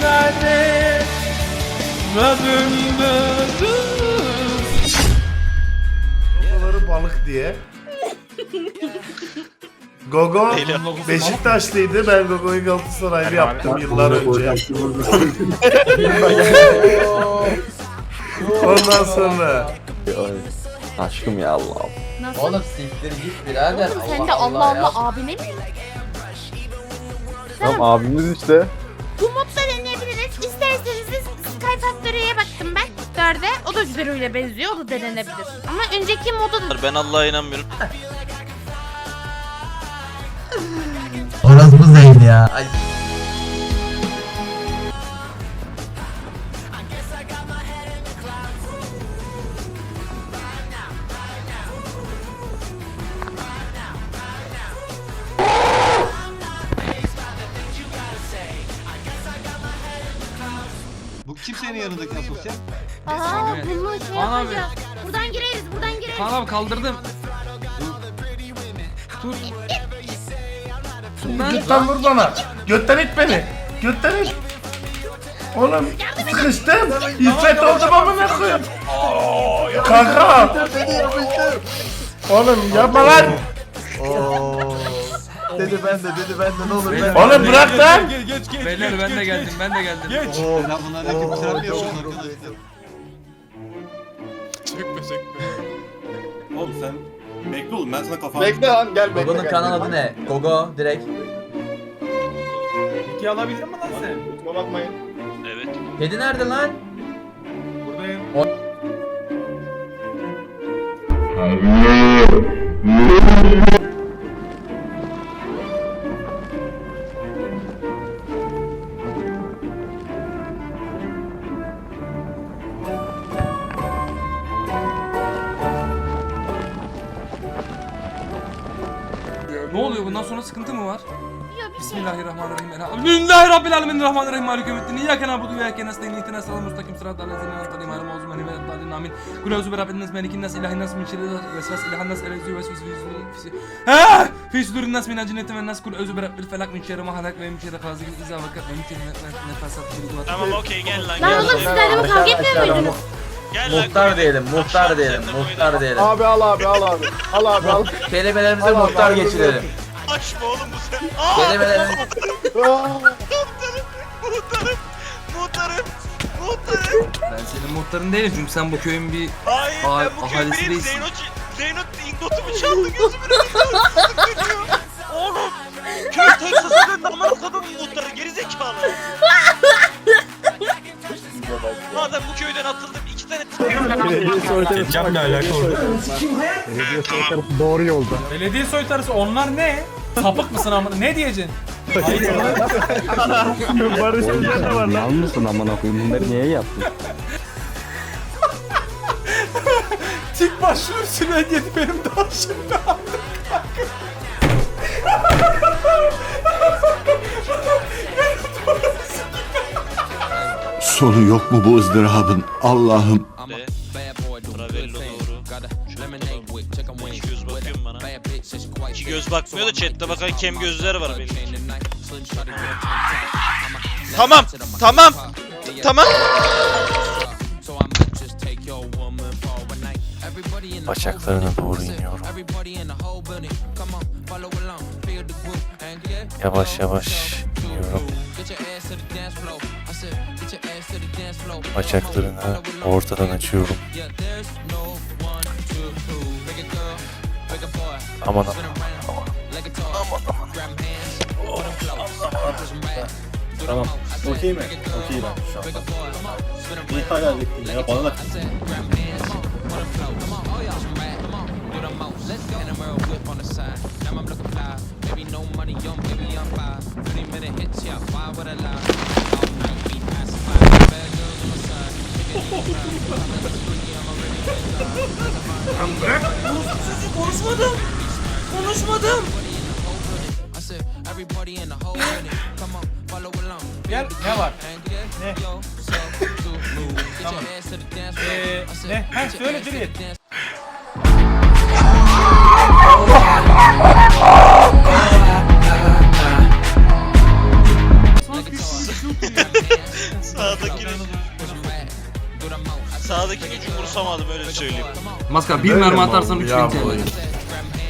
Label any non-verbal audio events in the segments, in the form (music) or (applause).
Sana dönmez Gogoları balık diye. Gogo Beşiktaşlıydı. Ben Gogo'yu Galatasaraylı yaptım yıllar önce. Ondan sonra Aşkım ya Allah'ım. Nasıl? Oğlum siktir git birader. Oğlum sen de Allah Allah, ya. abine mi? Tamam abimiz işte. Bu modda deneyebiliriz. İsterseniz de Sky Factory'ye baktım ben. Dörde. O da Zero'yla benziyor. O da denenebilir. Ama önceki moda da Ben Allah'a inanmıyorum. Orası bu değil ya. Ay. Bu kim senin yanındaki asosyal? Aa bunu şey Kaan abi. yapacağız. Buradan gireriz, buradan gireriz. Kaan abi kaldırdım. Ben git lan vur bana. Götten it beni. Götten it. Oğlum sıkıştım. İffet oldum amına koyayım. Kanka. Oğlum yapma lan. Dedi ben de dedi ben de ne olur ben. Oğlum bırak lan. Beyler ben de geldim ben de geldim. Geç. Selamünaleyküm. Selam yapıyorsun arkadaşlar. Oğlum sen bekle oğlum ben sana kafanı... Bekle lan gel bekle. Gogo'nun gel. kanal adı ne? Gogo direkt. İki alabilir mi lan sen? Kusura bakmayın. Evet. Kedi nerede lan? Buradayım. Oluyor bundan sonra sıkıntı mı var? Yok bir şey. Bismillahirrahmanirrahim. Elhamdülillahi Rabbil alemin. Rahmanirrahim. Maliki yevmiddin. İyyâke na'budu ve iyyâke nestaîn. İhdina sıratal mustakîm. Sıratal lezîne en'amte aleyhim aleyhim. Amin. Kul eûzü bi rabbin nas, melikin nas, ilahin nas, min şerril vesvas ilahan nas, fî fî- cinneti nas. Kul eûzü bi rabbil felak min şerri ma halak ve min şerri gâsikin izâ vakâk ve min şerri nefâsat fîl duvar. Tamam okey gel lan Lan gel. oğlum siz adamı kavga etmiyor muydunuz? Gel lan. Muhtar diyelim, muhtar diyelim, muhtar diyelim. Abi al abi al abi. Al abi al. Kelimelerimize muhtar geçirelim. Açma oğlum bu sen. Aa! Kelimelerin Muhtarım. Muhtarım. Muhtarım. Ben senin muhtarın değilim çünkü sen bu köyün bir Hayır Ay, ben bu ahalisi değilim. değilsin. Zeyno, Zeyno ingotumu çaldı gözümün önünde. Oğlum. Köy Texas'a döndü amına kodum muhtarı gerizekalı. Madem bu köyden atıldım iki tane belediye soytarısı onlar ne? Sapık mısın amına? Ne diyeceksin? Mal mısın amına koyayım bunları niye yaptın? Tik başlıyor Süleyman yedi benim daha şimdi Sonu yok mu bu ızdırabın Allah'ım? de. Ravello doğru. İki göz bakmıyor da chatte bakan kem gözler var benim. Tamam, tamam, tamam. Bacaklarına doğru iniyorum. Yavaş yavaş iniyorum. Bacaklarını ortadan açıyorum. Aman aman aman. Tamam. Okey mi? Okey ben şu an. İyi hayal ettim ya bana da Konuşmadım. Konuşmadım. Gel ne var? Ne? tamam. Ee, ne? Ha söyle Juliet. Sağdakini. Sağdaki gücü vursamadım öyle söyleyeyim. Maskar bir mermi mi atarsan oldu 3000 ya TL.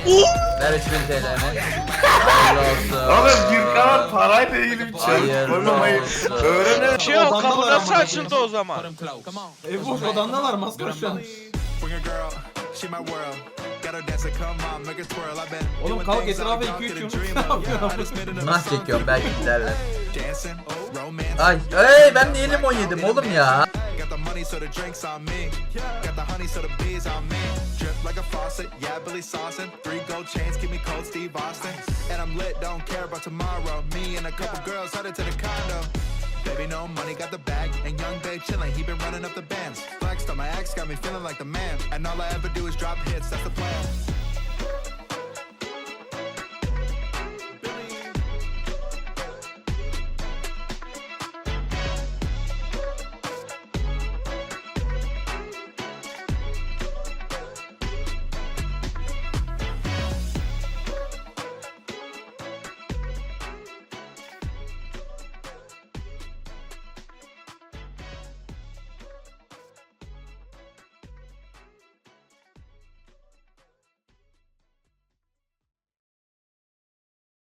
Bu? Ver 3000 TL'ni. Hayırlı olsun. Oğlum Gürkan parayla ilgili bir şey Hayırlı koymamayı olsun. öğrenelim. Şey yok kapı nasıl açıldı o zaman? Ev boş odandalar maskar şu an. Oğlum kalk etrafa 2-3 yumruk (laughs) ne yapıyorsun? Nasıl çekiyorum belki giderler. Ay, hey ben niye limon yedim oğlum ya? Got the money, so the drinks on me. Got the honey, so the bees on me. Yeah, Billy saucing. Three gold chains, keep me cold, Steve Austin. And I'm lit, don't care about tomorrow. Me and a couple girls headed to the condo. Baby, no money, got the bag. And young babe chillin', he been running up the bands. Flexed on my ex, got me feeling like the man. And all I ever do is drop hits, that's the plan.